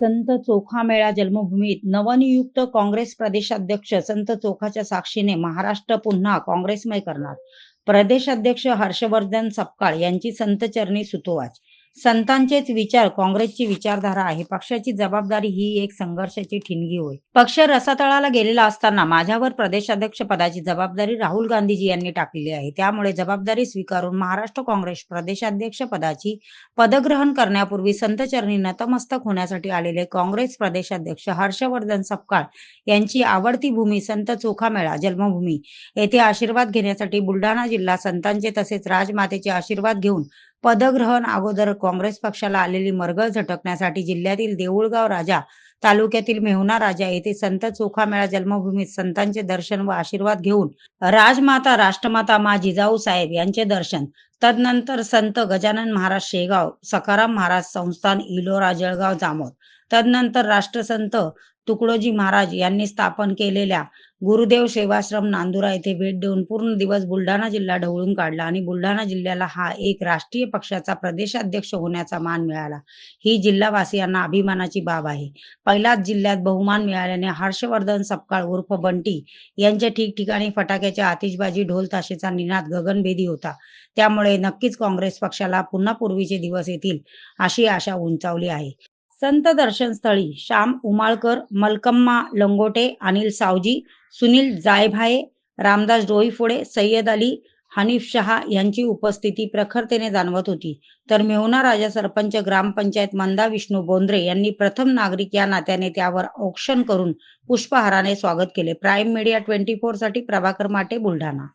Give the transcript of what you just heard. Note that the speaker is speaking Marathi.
संत चोखामेळा जन्मभूमीत नवनियुक्त काँग्रेस प्रदेशाध्यक्ष संत चोखाच्या साक्षीने महाराष्ट्र पुन्हा काँग्रेसमय करणार. प्रदेशाध्यक्ष हर्षवर्धन सपकाळ यांची संतचरणी सुतोवाच. संतांचेच विचार काँग्रेसची विचारधारा आहे. पक्षाची जबाबदारी ही एक संघर्षाची ठिणगी होय. पक्ष रसातळाला गेलेला असताना माझ्यावर प्रदेशाध्यक्ष पदाची जबाबदारी राहुल गांधीजी यांनी टाकलेली आहे. त्यामुळे जबाबदारी स्वीकारून महाराष्ट्र काँग्रेस प्रदेशाध्यक्ष पदाची पदग्रहण करण्यापूर्वी संतचरणी नतमस्तक होण्यासाठी आलेले काँग्रेस प्रदेशाध्यक्ष हर्षवर्धन सपकाळ यांची आवडती भूमी संत चोखामेळा जन्मभूमी. येथे आशीर्वाद घेण्यासाठी बुलढाणा जिल्हा संतांचे तसेच राजमातेचे आशीर्वाद घेऊन पदग्रहण अगोदर काँग्रेस पक्षाला आलेली मरगळ झटकण्यासाठी जिल्ह्यातील देऊळगाव राजा तालुक्यातील मेहुना राजा येथे संत चोखामेळा जन्मभूमीत संतांचे दर्शन व आशीर्वाद घेऊन राजमाता राष्ट्रमाता मा जिजाऊ साहेब यांचे दर्शन. तदनंतर संत गजानन महाराज शेगाव सकाराम महाराज संस्थान इलोरा जळगाव जामोद. तदनंतर राष्ट्रसंत तुकडोजी महाराज यांनी स्थापन केलेल्या गुरुदेव सेवाश्रम नांदुरा येथे भेट देऊन पूर्ण दिवस बुलढाणा जिल्हा ढवळून काढला आणि बुलढाणा जिल्ह्याला हा एक राष्ट्रीय पक्षाचा प्रदेशाध्यक्ष होण्याचा मान मिळाला. ही जिल्हावासियांना अभिमानाची बाब आहे. पहिलाच जिल्ह्यात बहुमान मिळाल्याने हर्षवर्धन सपकाळ उर्फ बंटी यांच्या ठिकठिकाणी फटाक्याच्या आतिषबाजी ढोल ताशेचा निनाद गगनभेदी होता. त्यामुळे नक्कीच काँग्रेस पक्षाला पुन्हा पूर्वीचे दिवस येतील अशी आशा उंचावली आहे. संत दर्शनस्थळी श्याम उमाळकर मलकम्मा लंगोटे अनिल सावजी सुनील जायभाये रामदास डोईफोडे सय्यद अली हनीफ शहा यांची उपस्थिती प्रखरतेने जाणवत होती. तर मेहुना राजा सरपंच ग्रामपंचायत मंदा विष्णू बोंद्रे यांनी प्रथम नागरिक या नात्याने त्यावर औक्षण करून पुष्पहाराने स्वागत केले. प्राईम मीडिया ट्वेंटी फोरसाठी प्रभाकर माटे बुलढाणा.